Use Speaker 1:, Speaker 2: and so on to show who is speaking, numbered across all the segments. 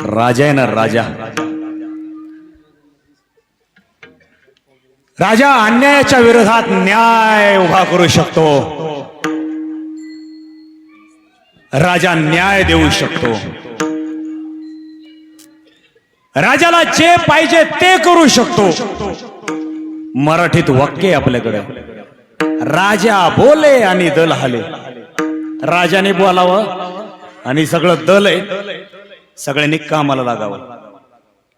Speaker 1: राजा आहे ना राजा. राजा अन्यायाच्या विरोधात न्याय उभा करू शकतो. राजा न्याय देऊ शकतो. राजाला जे पाहिजे ते करू शकतो. मराठीत वाक्य आपल्याकडे. राजा बोले आणि दल हाले. राजाने बोलावं आणि सगळं दल आहे. सगळ्यांनी कामाला लागावं.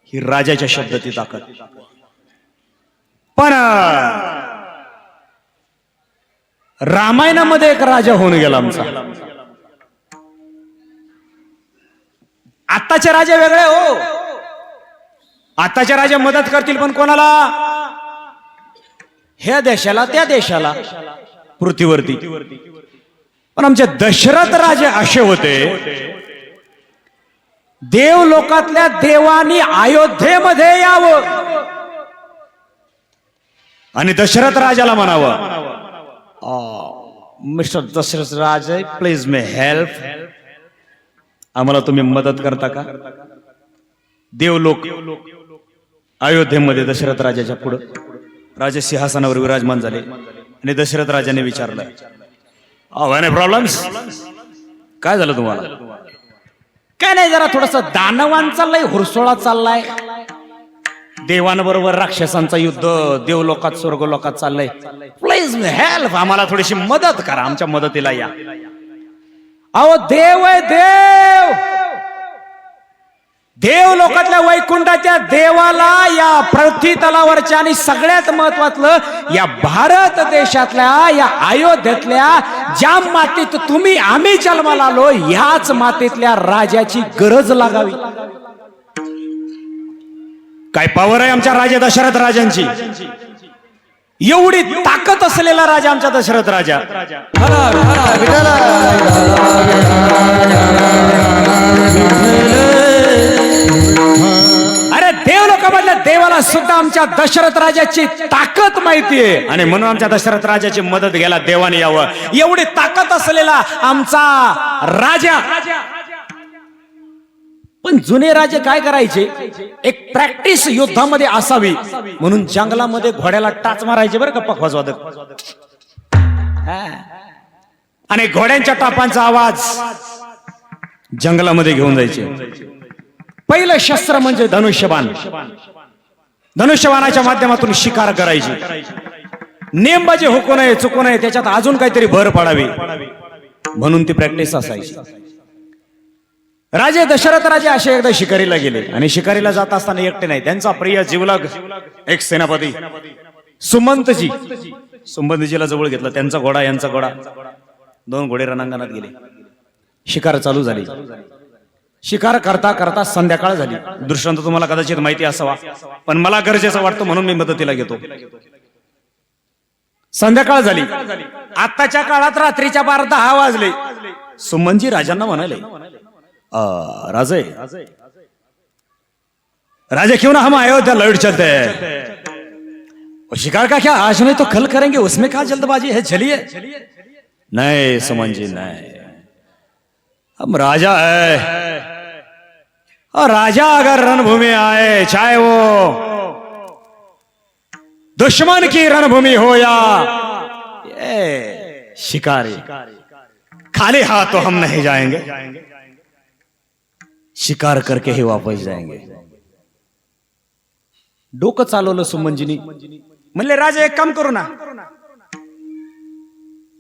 Speaker 1: ही राजाच्या शब्दाची ताकद. पण रामायणामध्ये एक राजा होऊन गेला आमचा. आत्ताचे राजा वेगळे हो. आत्ताचे राजा मदत करतील पण कोणाला? ह्या देशाला त्या देशाला. पृथ्वीवरती. पण आमचे दशरथ राजे असे होते देव लोकातल्या देवानी अयोध्येमध्ये यावं. आणि दशरथ राजाला म्हणावं. मिस्टर दशरथ राजे प्लीज मे हेल्प आम्हाला तुम्ही मदत करता का? देव लोक अयोध्येमध्ये दशरथ राजाच्या पुढं. राजे सिंहासनावर विराजमान झाले आणि दशरथ राजाने विचारलं प्रॉब्लेम्स काय झालं तुम्हाला? काय नाही जरा थोडस दानवान चाललाय हुरसोळा चाललाय. देवांबरोबर राक्षसांचं युद्ध देवलोकात स्वर्ग लोकात चाललंय. प्लीज हेल्प आम्हाला थोडीशी मदत करा. आमच्या मदतीला या. अहो देव आहे देव! देव लोकातल्या वैकुंठाच्या देवाला या पृथ्वी तलावरच्या आणि सगळ्यात महत्वाचं या भारत देशातल्या या अयोध्येतल्या ज्या मातीत तुम्ही आम्ही जन्माला आलो ह्याच मातीतल्या राजाची गरज लागावी काय पावर आहे आमच्या राजा दशरथ राजांची एवढी ताकद असलेला राजा आमच्या दशरथ राजा अरे देवाला सुद्धा आमच्या दशरथ राजाची ताकद माहितीये. आणि म्हणून आमच्या दशरथ राजाची मदत घ्यायला देवाने यावं. एवढी ताकद असलेला आमचा राजा. पण जुने राजे काय करायचे? एक प्रॅक्टिस युद्धामध्ये असावी. म्हणून जंगलामध्ये घोड्याला टाच मारायचे बरं का पखवाज वादक हा. आणि घोड्यांच्या टापांचा आवाज जंगलामध्ये घेऊन जायचे. पहिलं शस्त्र म्हणजे धनुष्यबाण. धनुष्यवानाच्या माध्यमातून शिकार करायची. नेमबाजी हो हुकू नये चुकू नये त्याच्यात अजून काहीतरी भर पडावी. म्हणून ती प्रॅक्टिस असायची. राजे दशरथ राजे असे एकदा शिकारीला गेले. आणि शिकारीला जात असताना एकटे नाही. त्यांचा प्रिय जीवलग एक सेनापती सुमंतजी. सुमंतजीला जवळ घेतला. त्यांचा घोडा यांचा घोडा. दोन घोडे रणांगणात गेले. शिकार चालू झाली. शिकार करता करता संध्याकाळ झाली. दृष्टांत तुम्हाला कदाचित माहिती असावा. पण मला गरजेचं वाटतं म्हणून मी मदतीला घेतो. संध्याकाळ झाली. आताच्या काळात रात्रीच्या बारा दहा वाजले. सुमनजी राजांना म्हणाले "आ, राजे राजे क्यों ना हम चलते हैं "वो शिकार का क्या? आज नहीं तो कल करेंगे उसमें क्या जल्दबाजी है? चलिए. नहीं सुमन जी नहीं. हम राजा है. और राजा अगर रणभूमि आए, चाहे वो दुश्मन की रणभूमि हो या ये शिकारी, खाली हाथ तो हम नहीं जाएँगे। शिकार करके ही वापस जाएँगे। डोक डोकं चालवलं सुमनजीनी, म्हणले, राजा, एक काम करू ना।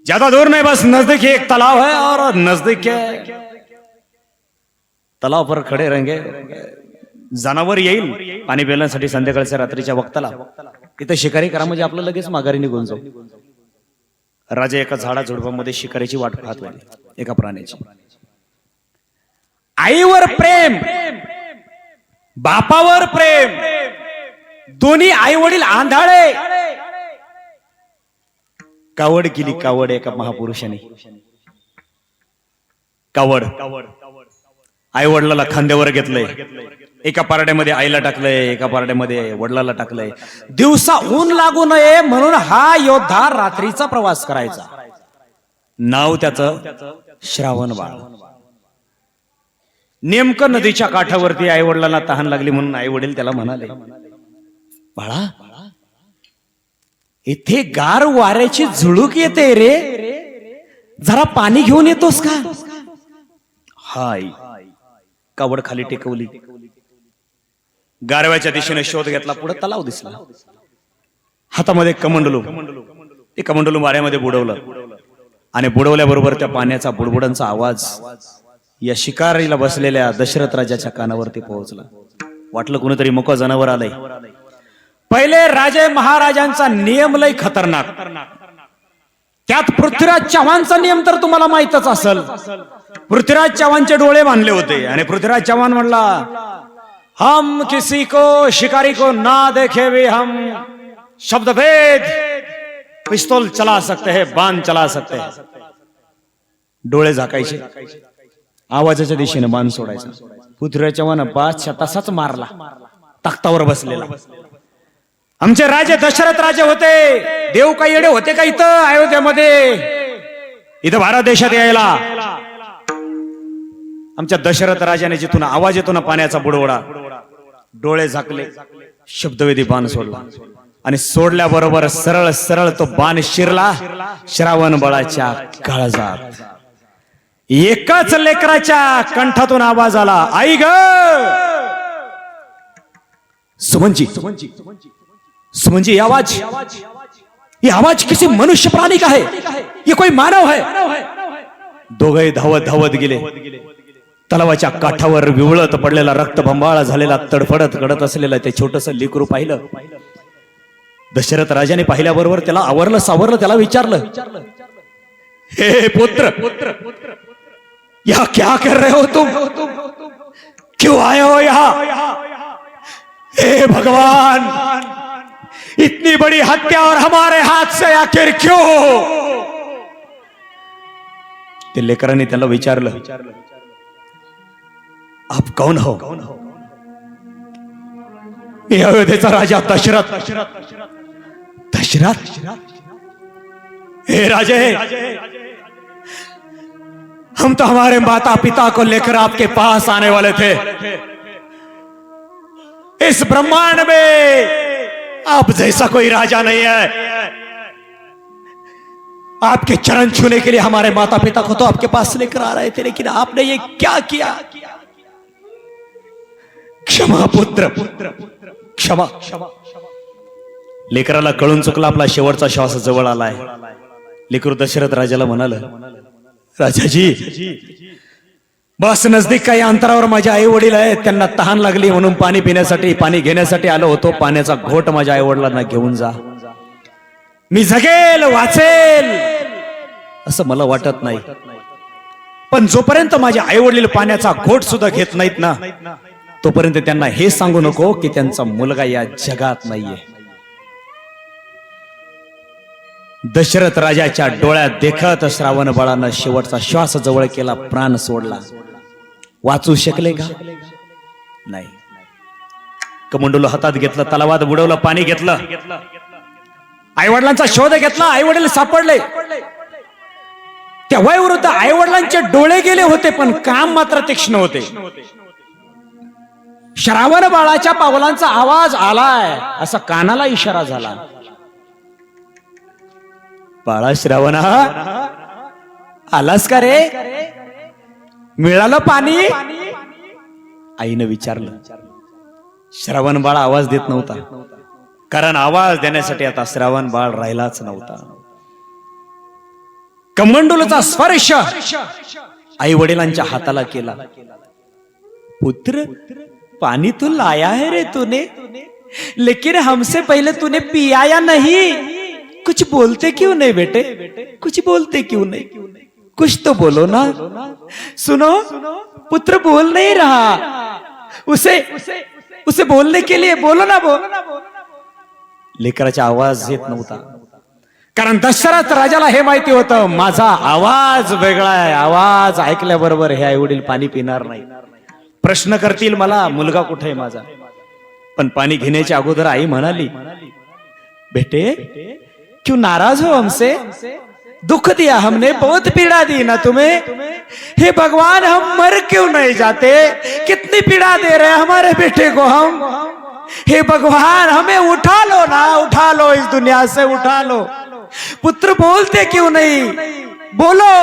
Speaker 1: ज़्यादा दूर नहीं, बस नज़दीक ही एक तालाब है और नज़दीक के तलाव पर खडे रंगे जनावर येईल पाणी पिण्यासाठी संध्याकाळच्या रात्रीच्या वक्ताला. इथं शिकारी करा म्हणजे आपलं लगेच माघारी निघून जाऊ. राजा एका झाडा झुडपामध्ये शिकारीची वाट पाहत होते एका प्राण्याची. आईवर प्रेम बापावर प्रेम दोन्ही आई वडील आंधळे. कावड केली कावड एका महापुरुषाने. कावड कावड. आई वडिलाला खांद्यावर घेतलंय. एका पारड्यामध्ये आईला टाकलंय एका पारड्यामध्ये वडिलाला टाकलंय. दिवसा ऊन लागू नये म्हणून हा योद्धा रात्रीचा प्रवास करायचा. नाव त्याचं श्रावण बाळ. नेमकं नदीच्या काठावरती आई वडिलांना तहान लागली म्हणून आई वडील त्याला म्हणाले बाळा इथे गार वाऱ्याची झुळूक येते रे. जरा पाणी घेऊन येतोस का? हाय. कावड खाली टेकवली. गारव्याच्या दिशेने शोध घेतला पुढे तलाव दिसला. हातामध्ये कमंडलू. ते कमंडलू वाऱ्यामध्ये बुडवलं. आणि बुडवल्याबरोबर त्या पाण्याचा बुडबुडांचा आवाज या शिकारीला बसलेल्या दशरथ राजाच्या कानावरती पोहोचला. वाटलं कुणीतरी मुक जनावर आलंय. पहिले राजे महाराजांचा नियम लय खतरनाक. त्यात पृथ्वीराज चव्हाणचा नियम तर तुम्हाला माहितच असेल. पृथ्वीराज चव्हाणचे डोळे बांधले होते आणि पृथ्वीराज चव्हाण म्हणला हम किसी को शिकारी को ना देखे भी हम. शब्द भेद पिस्तौल चला सकते हैं बाण चला सकते हैं. डोळे झाकायचे. आवाजाच्या दिशेने बाण सोडायचा. पृथ्वीराज चव्हाण बादशा तसाच मारला. तख्तावर बसलेला. आमचे राजे दशरथ राजे होते. देव काही येडे होते का इथं अयोध्येमध्ये? इथं भारत देशात यायला. आमच्या दशरथ राजाने जिथून आवाज येतो ना पाण्याचा बुडवडा डोळे झाकले शब्दवेदी बाण सोडला. आणि सोडल्याबरोबर सरळ सरळ तो बाण शिरला श्रावण बळाच्या काळजात. एकाच लेकराच्या कंठातून आवाज आला आई ग! सुमनजी सुमनजी. म्हणजे आवाज ये आवाज किसी मनुष्य प्राणी का है? ये कोई मानव है? दोघे धावत धावत गेले. तलावाच्या काठावर विवळत पडलेला रक्तभंबाळा झालेला तडफडत घडत असलेला ते छोटस लेकरू पाहिलं. दशरथ राजाने पाहिल्याबरोबर त्याला आवरलं सावरलं त्याला विचारलं हे पुत्र या क्या कर रहे हो तुम? क्यों आए हो यहाँ? हे भगवान इतनी बड़ी हत्या और हमारे हाथ से आखिर क्यों ते लेकर लेकरांनी त्याला विचारलं, आप कौन हो? कौन हो मी अयोध्येचा राजा दशरथ दशरथ? हे राजे, हम तो हमारे माता पिता को लेकर आपके पास आने वाले थे। इस ब्रह्मांड में आप जैसा कोई राजा नहीं है। आपके चरण छूने के लिए हमारे माता पिता को तो आपके पास लेकर आ रहे थे लेकिन आपने ये क्या किया? क्षमा पुत्र क्षमा। लेकराला कळून चुकला आपला शेवटचा श्वास जवळ आलाय. लेकरू दशरथ राजाला म्हणाल राजाजी बस नजदीक काही अंतरावर माझे आई वडील आहेत त्यांना तहान लागली म्हणून पाणी पिण्यासाठी पाणी घेण्यासाठी आलो होतो. पाण्याचा घोट माझ्या आई वडिलांना घेऊन जा. मी जगेल वाचेल असं मला वाटत नाही. पण जोपर्यंत माझे आई वडील पाण्याचा घोट सुद्धा घेत नाहीत ना तोपर्यंत त्यांना हे सांगू नको की त्यांचा मुलगा या जगात नाहीये. दशरथ राजाच्या डोळ्यात देखत श्रावण बाळानं शेवटचा श्वास जवळ केला प्राण सोडला. वाचू शकले का? नाही. कमंडूल हातात घेतलं तलावात बुडवलं पाणी घेतलं. आई वडिलांचा शोध घेतला आई वडील सापडले. त्या वृद्ध आई वडिलांचे डोळे गेले होते पण काम मात्र तीक्ष्ण होते. श्रावण बाळाच्या पावलांचा आवाज आलाय असा कानाला इशारा झाला. बाळा श्रावणा आलास का रे? मिळालं पाणी? आईनं विचारलं. श्रावण बाळ आवाज देत नव्हता. कारण आवाज देण्यासाठी आता श्रावण बाळ राहिलाच नव्हता. कमंडूलचा स्पर्श आई वडिलांच्या हाताला केला. पुत्र पाणी तू लाया है रे तूने? लेकिन हमसे पहले तूने पियाया नहीं. कुछ बोलते क्यों नहीं बेटे? कुछ बोलते क्यों नहीं? कुछ तो बोलो ना। सुनो पुत्र बोल नहीं रहा। उसे उसे बोलने के लिए बोलो ना बोलो लेकराचा आवाज येत नव्हता। कारण दशरथ राजाला हे माहिती होतं माझा आवाज वेगळा आहे आवाज ऐकल्याबरोबर हे आई वडील पाणी पिणार नाही. प्रश्न करतील मला मुलगा कुठे आहे माझा? पण पाणी घेण्याच्या अगोदर आई म्हणाली बेटे क्यों नाराज हो हमसे? दुख दिया हमने बहुत पीड़ा दी ना तुम्हें। हे भगवान हम मर क्यों नहीं जाते? कितनी पीड़ा दे रहे हैं हमारे बेटे को हम। हे भगवान हमें उठा लो ना उठा लो इस दुनिया से उठा लो। पुत्र बोलते क्यों नहीं? बोलो।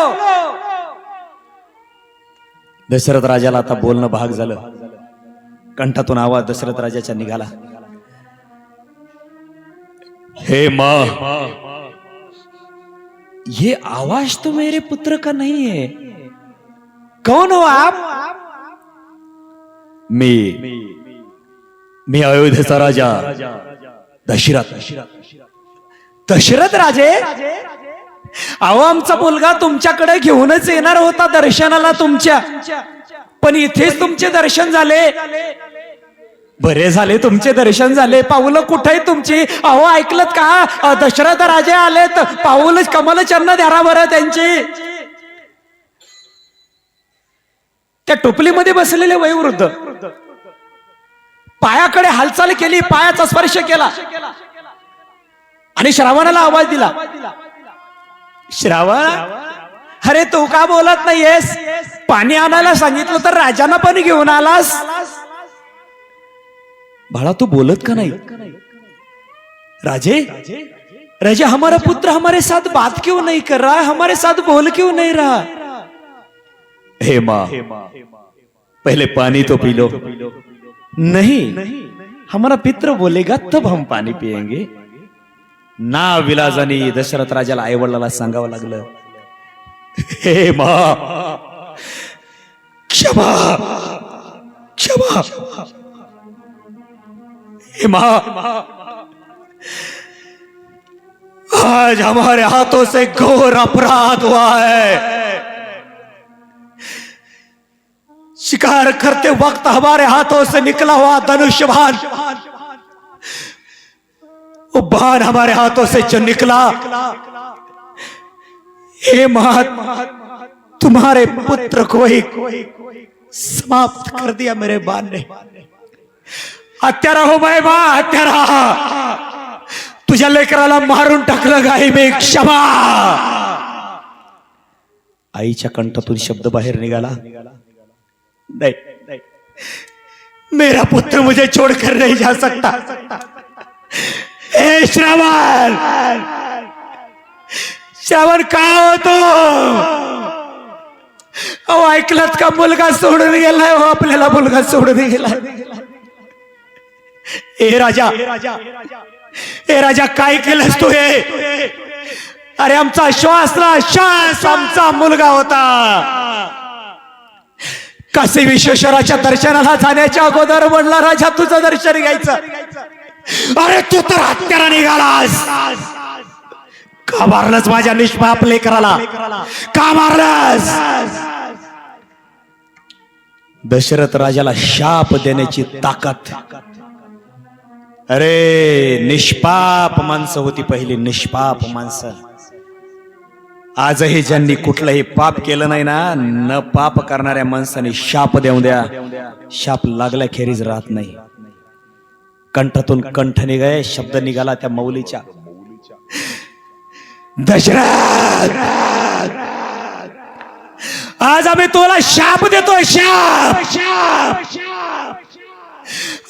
Speaker 1: दशरथ राजाला आता बोलणं भाग झालं. कंठातून आवाज़ दशरथ राजाच्या निघाला. हे माँ ये आवाज तो मेरे पुत्र का नहीं है। कौन हो आप? मी। मी अयोध्येचा राजा। दशरथ। दशरथ राजे? अहो आमचा मुलगा तुमच्याकडे घेऊनच येणार होता दर्शनाला तुमच्या. पण इथेच तुमचे दर्शन झाले. बरे झाले तुमचे दर्शन झाले. पाऊल कुठे तुमची? अहो ऐकलत का? दशरथ राजे आलेत. पाऊल कमल चरण द्यारा बरं त्यांची त्या टोपलीमध्ये बसलेले वयोवृद्ध. पायाकडे हालचाल केली पायाचा स्पर्श केला. आणि श्रावणाला आवाज दिला. श्रावण? अरे तू का बोलत नाहीयेस? पाणी आणायला सांगितलं तर राजांना पण घेऊन आलास? बाळा तू बोलत का नाही? राजे राजे हमारा पुत्र हमारे साथ बात क्यों नहीं कर रहा? है हमारे साथ बोल क्यों नहीं रहा? हे माँ पहले पानी तो पी लो। नहीं हमारा पित्र बोलेगा तब हम पाणी पिएंगे ना विलाजानी दशरथ राजाला आई वडिलाला सांगावं लागलं। हे मा क्षमा क्षमा। हे माँ आज हमारे हाथों से घोर अपराध हुआ है। शिकार करते वक्त हमारे हाथों से निकला हुआ धनुष बाण वो बाण हमारे हाथों से जो निकला। हे महात्मा तुम्हारे पुत्र को ही समाप्त कर दिया मेरे बान ने। हत्यारा हो बाय बा हत्यारा. तुझ्या लेकराला मारून टाकलं गाई मी क्षमा. आईच्या कंठातून शब्द बाहेर निघाला. नाही मेरा पुत्र मुझे छोड़कर नहीं जा सकता. ए श्रावण. श्रावण का होतो अहो ऐकलत का मुलगा सोडून गेलाय? हो आपल्याला मुलगा सोडून गेलाय. हे राजा हे राजा काय केलंस तू हे? अरे आमचा श्वास श्वास आमचा मुलगा होता. काशी विश्वेश्वराच्या दर्शनाला जाण्याच्या अगोदर म्हणला राजा तुझं दर्शन घ्यायचं. अरे तू तर हत्यारा निघालास. का मारलंस माझ्या निष्पाप लेकराला? का मारलंस? दशरथ राजाला शाप देण्याची ताकद अरे निष्पाप माणसं होती पहिली निष्पाप माणसं. आजही ज्यांनी कुठलंही पाप केलं नाही ना न पाप करणाऱ्या माणसाने शाप देऊ द्या. शाप लागल्या खेरीज राहत नाही. कंठातून कंठ निघाय शब्द निघाला त्या मौलीच्या. दशरथ! आज आम्ही तुला शाप देतोय शाप शाप!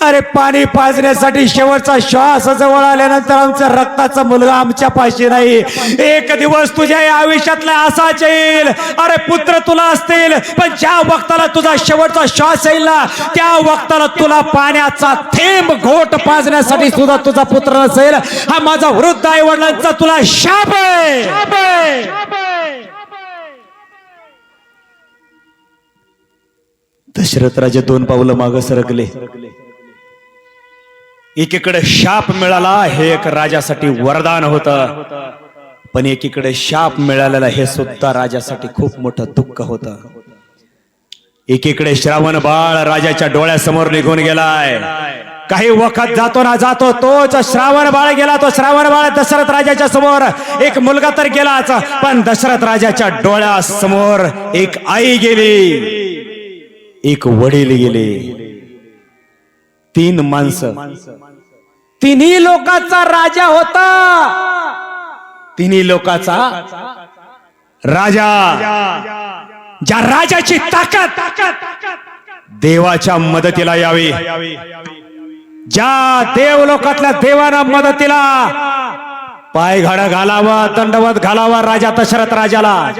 Speaker 1: अरे पाणी पाजण्यासाठी शेवटचा श्वास जवळ आल्यानंतर आमचा रक्ताचा मुलगा आमच्या पाशी नाही. एक दिवस तुझ्या या आयुष्यातला असाच येईल. अरे पुत्र तुला असतील पण ज्या वक्ताला तुझा शेवटचा श्वास येईल ना त्या वक्ताला तुला पाण्याचा थेंब घोट पाजण्यासाठी सुद्धा तुझा पुत्र नसेल. हा माझा वृद्ध आई वडिलांचा तुला शाप आहे. दशरथ राजे दोन पावलं माग सरकले. एकीकडे शाप मिळाला हे एक राजासाठी वरदान होत. पण एकीकडे शाप मिळालेला हे सुद्धा राजासाठी खूप मोठं दुःख होत. एकीकडे श्रावण बाळ राजाच्या डोळ्यासमोर निघून गेलाय. काही वखत जातो ना जातो तोच श्रावण बाळ गेला तो श्रावण बाळ दशरथ राजाच्या समोर. एक मुलगा तर गेलाच पण दशरथ राजाच्या डोळ्यासमोर एक आई गेली. एक वडील गेले. तीन माणसं. तिन्ही लोकांचा राजा होता. तिन्ही लोकांचा राजा. ज्या राजाची ताकद देवाच्या मदतीला यावी. ज्या देवलोकातल्या देवाना मदतीला पायघाडा घालावा दंडवत घालावा राजा दशरथ राजाला.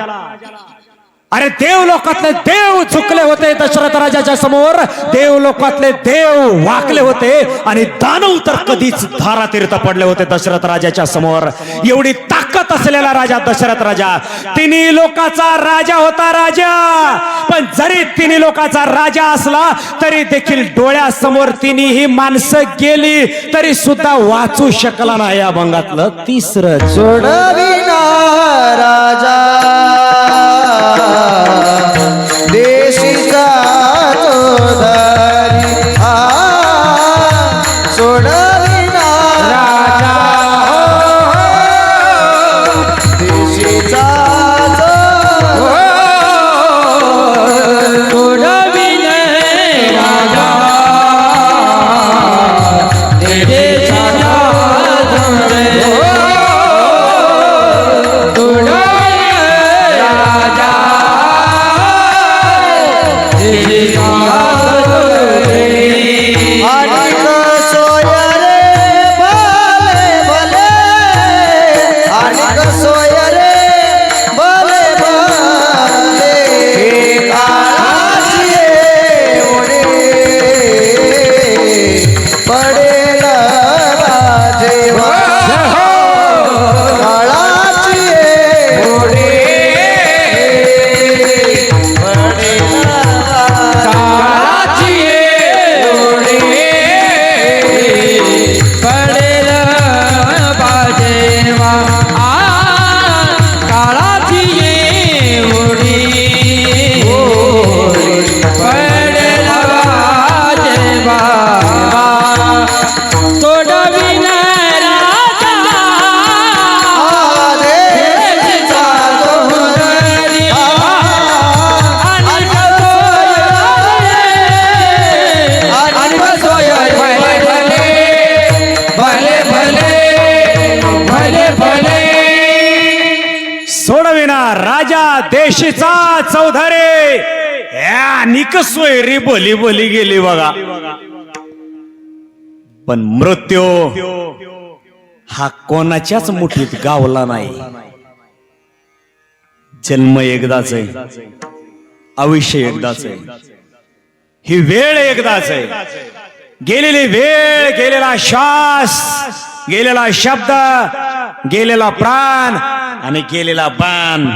Speaker 1: अरे देव लोकातले देव चुकले होते दशरथ राजाच्या समोर. देव लोकातले देव वाकले होते आणि दानव तर कधीच धारातीर्थ पडले होते दशरथ राजाच्या समोर. एवढी ताकद असलेला राजा दशरथ राजा. तिन्ही लोकाचा राजा होता राजा. पण जरी तिन्ही लोकाचा राजा असला तरी देखील डोळ्यासमोर तिन्ही माणसं गेली तरी सुद्धा वाचू शकला नाही या भंगातलं तिसरं जोडविना. या निकसोय रे गेली बघा. पण मृत्यू हा कोणाच्याच मुठीत गावला नाही. जन्म एकदाच आहे. आयुष्य एकदाच आहे. ही वेळ एकदाच आहे. गेलेली वेळ गेलेला श्वास गेलेला शब्द गेलेला प्राण आणि गेलेला बाण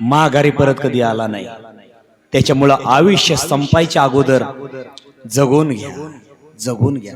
Speaker 1: माघारी परत कधी आला नाही. त्याच्यामुळं आयुष्य संपायच्या अगोदर जगून घ्या. जगून घ्या.